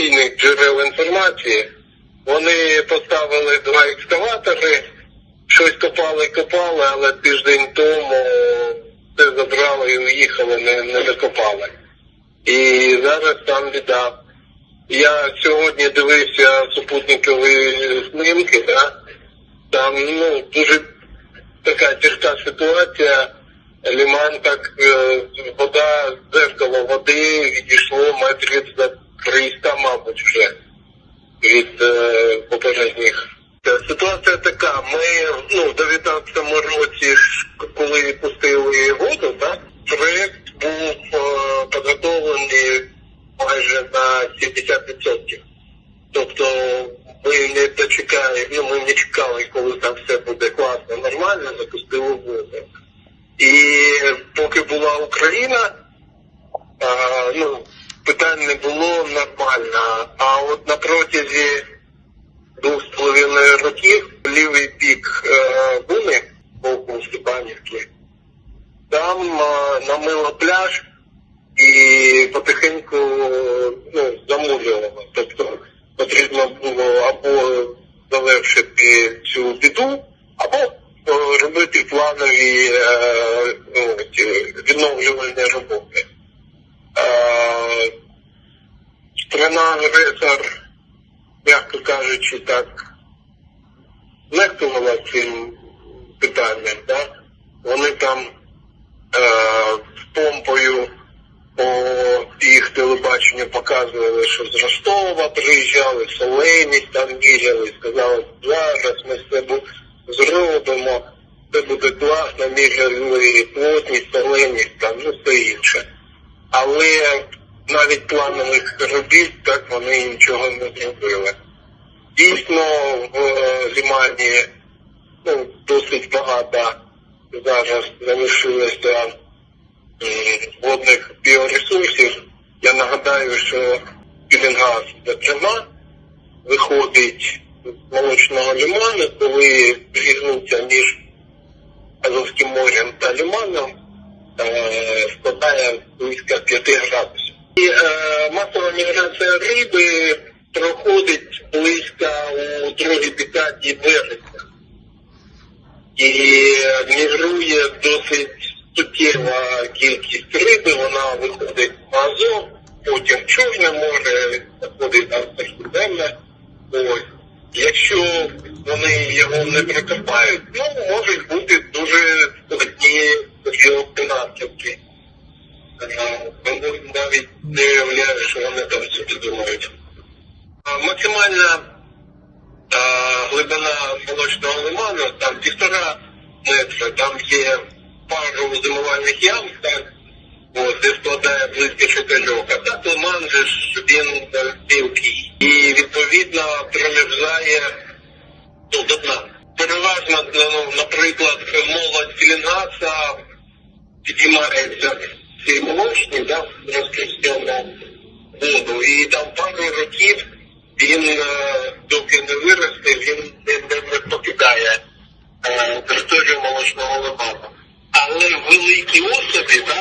офіційних джерел інформації. Вони поставили два екскаватори, щось копали, копали, але тиждень тому все забрали і уїхали, не, не докопали. І зараз там біда. Я сьогодні дивився супутникові знімки, да? там ну, дуже така тяжка ситуація. Ліман так е, вода, дзеркало води відійшло метрів за 300, вже від е, попередніх. Е, Ситуація така. Ми ну, в 19-му році, коли відпустили воду, да, проєкт був е, підготовлений майже на 70%. Тобто ми не дочекали, ну ми не чекали, коли там все буде класно, нормально, запустили воду. І поки була Україна, а, ну, питань не було нормально. А от на протязі двох з половиною років лівий бік е, Буни, боку Степанівки, там е, намило пляж і потихеньку ну, замулювало. Тобто потрібно було або завершити цю біду, або е, робити планові е, ну, відновлювальні роботи. Страна агресор, м'яко кажучи, так нехтувала цим питанням, так? Вони там е, з помпою по їх телебаченню показували, що з Ростова приїжджали, соленість там міряли, сказали, зараз ми все бу- зробимо, все буде класно, міряли плотність, соленість, там, ну все інше. Але навіть планових робіт так вони нічого не зробили. Дійсно, в е, Лімані ну, досить багато зараз залишилося водних біоресурсів. Я нагадаю, що Пілінгаз зокрема виходить з молочного лиману, коли різниця між Азовським морем та лиманом е, складає близько 5 градусів. І е, масова міграція риби проходить близько у другій декаді вересня і мігрує досить суттєва кількість риби, вона виходить в Азов, потім Чорне море, заходить там в Середземне. Ось. Якщо вони його не прикопають, ну можуть бути дуже складні наслідки. Навіть не уявляю, що вони там. Максимальна глибина молочного лиману там півтора метра, там є пару зимувальних ям, де складає близько чотирьох, а так лиман ж він е. І відповідно промерзає ну. Переважно, ну, наприклад, молодь Філінгаса підіймається молочній, да, розкрістьому воду, і там пару років він, е, доки не виросте, він не, покидає е, територію молочного лиману. Але великі особи, так,